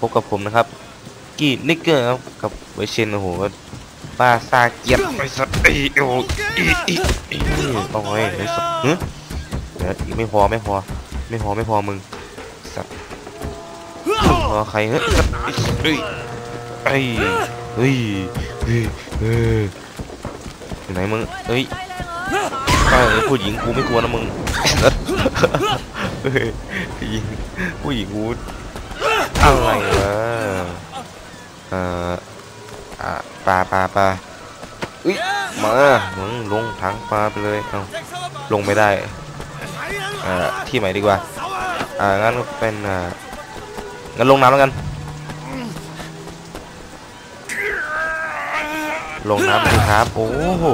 พบกับผมนะครับกี่นิกเกอร์ครับกับเวอร์ชันโอ้โหป้าซาเกียรไอ้สัตว์ไอ้โอ้อีอีอีโอ้ยไอ้สัตว์เฮ้ยเดี๋ยอีกไม่พอไม่พอไม่พอไม่พอมึงสัตว์พอใครเฮ้ยสัตว์ไอ้สัตว์เฮ้ยไอ้เฮ้ยเฮ้ยเฮ้ยอยู่ไหนมึงเฮ้ยเออผู้หญิงกูไม่กลัวนะมึงผู้หญิงผู้หญิงกู อะไรวะเอ่ออะปลาปลาปลาอุ้ยมามึงลงถังปลาไปเลยเอ้าลงไม่ได้เอ่อที่ใหม่ดีกว่าอ่างั้นก็เป็นอ่างั้นลงน้ำแล้วกันลงน้ำเลยครับ โอ้โห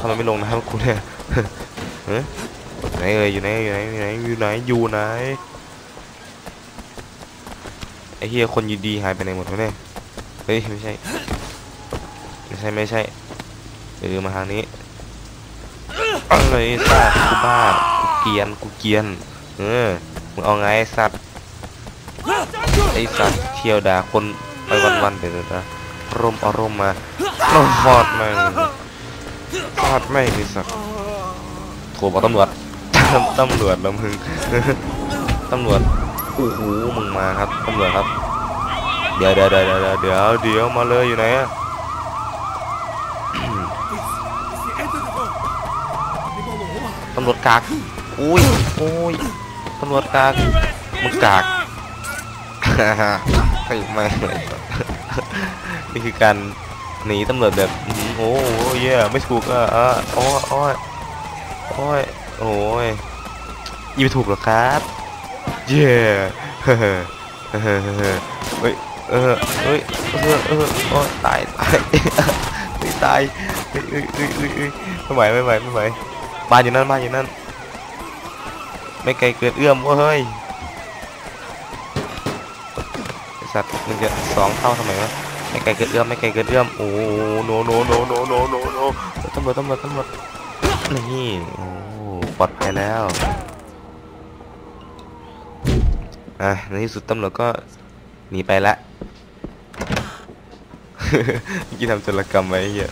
ทำไมไม่ลงน้ำกูเนี่ยเฮ้ยไหนเอ่ยอยู่ไหนอยู่ไหนอยู่ไหนอยู่ไหนอยู่ไหน ไอ้เฮียคนอยูดีหายไปไหนหมดวะเนี่ยเฮ้ยไม่ใช่ไม่ใช่ไม่ใช่เออมาทางนี้อะไรสัตว์กูบ้ากูเกียนกูเกียนเออมึงเอาไงไอ้สัตว์ไอ้สัตว์เที่ยวด่าคนไปวันๆเดี๋ยวนะร่มอาร่มมาเราฟอดแม่งฟาดแม่งไอ้สัตว์โทรบอกตำรวจตำรวจแล้วมึงตำรวจ อ้โหมึงมาครับตำรวจครับ เดี๋ยวเดี๋ยวเดี๋ยวเดี๋ยวเดี๋ยวเดี๋ยวมาเลยอยู่ไหนอะตำรวจกากอุ้ยโอ้ยตำรวจกากมึงกากไอ้ไม่งเลยนี่คือการหนีตำรวจแบบโอ้โหเย่ไม่ถูกอะอะโอ้ยอ้ยโอ้ยโอ้ยยี่ไม่ถูกหรอครับ เย่เฮ้เฮ้เฮ้เฮ้เฮ้ยเออเฮ้ยเออเออโอ้ยตายตายเฮ้ยตายเฮ้ยเฮ้ยเฮ้ยเฮ้ยไม่ไหวไม่ไหวไม่ไหวบ้าอยู่นั่นบ้าอยู่นั่นไม่ไกลเกินเอื้อมเว้ยสัตว์มึงจะสองเท่าทำไมวะไม่ไกลเกินเอื้อมไม่ไกลเกินเอื้อมโอ้โนโนโนโนโนโนโนตำรวจตำรวจตำรวจนี่โอ้ปลอดภัยแล้ว อะในที่สุดตำรวจก็หนีไปละเกี้ทำจรกรรมไว้เย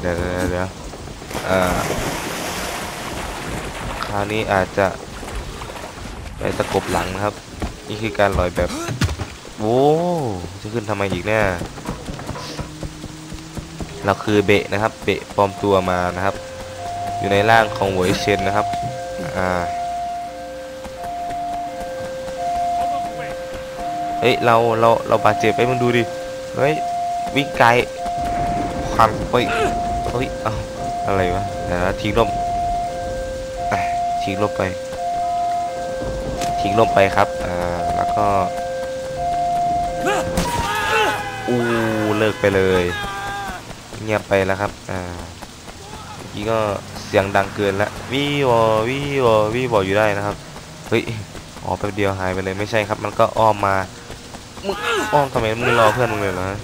เดี๋ยวเดี๋ยวเดี๋ยวอ่าคราวนี้อาจจะไปตะกบหลังนะครับ นี่คือการลอยแบบโว้จะขึ้นทำไมอีกเนี่ยเราคือเบะนะครับ เบะปลอมตัวมานะครับ อยู่ในร่างของหวยเชนนะครับ อ่า เฮ้ยเราเราเราบาดเจ็บไปมึงดูดิเฮ้ยวิ่งไกลความเฮ้ยเฮ้ยเอาอะไรวะเดี๋ยวทิ้งลมทิ้งลมไปทิ้งลมไปครับอ่าแล้วก็อู้เลิกไปเลยเงียบไปแล้วครับอ่าเมื่อกี้ก็เสียงดังเกินละวีวอวีวอวีวออยู่ได้นะครับเฮ้ยอ๋อแป๊บเดียวหายไปเลยไม่ใช่ครับ มันก็อ้อมมา มึงอ้อมทำไมมึงรอเพื่อนมึงเลยนะ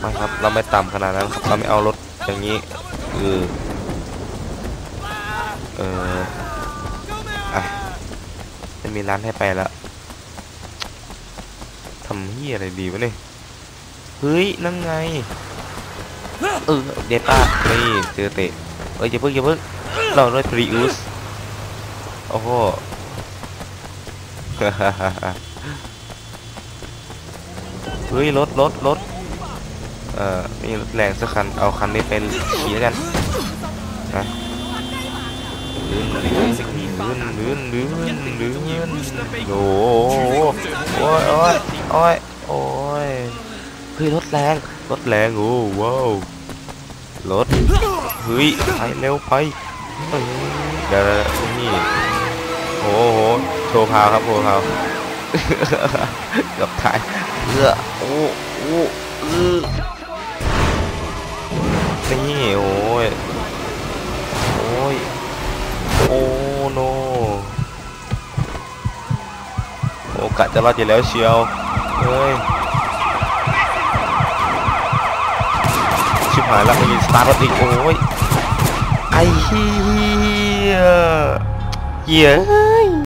ไม่ครับ เราไม่ต่ำขนาดนั้นครับ เราไม่เอารถอย่างนี้คือเอออ่จะมีร้านให้ไปแล้วทำเฮียอะไรดีวะเนี่ย เฮ้ย นั่งไง เออ เดต้านี่เจอเตะ เอ้อย่าเพิ่งอย่าเพิ่งเราด้วยปริอุส โอ้โหเฮ้ยรถรถรถเอ่อมีรถแรงสักคัน เอาคันนี้เป็นขี่แล้วกันนะลื่นลื่นลื่นลื่นลื่นลื่นลื่นโอ้โหโอ้ยโอ้ยโอ้ยโอ้ยเฮ้ยรถแรงรถแรงโอ้ว้าวรถเฮ้ยไปเร็วไปเอ้ยเดี๋ยวๆนี่ โอ้โห โชว์พาวครับโชว์พาวเกับถ่ายเอื้อโอ้โอ้เออนี่โอ้ย โอ้ย โอ้โนโอกะจะรอดอยู่แล้วเชียว เฮ้ย ชิบหายแล้วไม่มีสตาร์ทรถอีกโอ้ย ไอ้เหี้ย 耶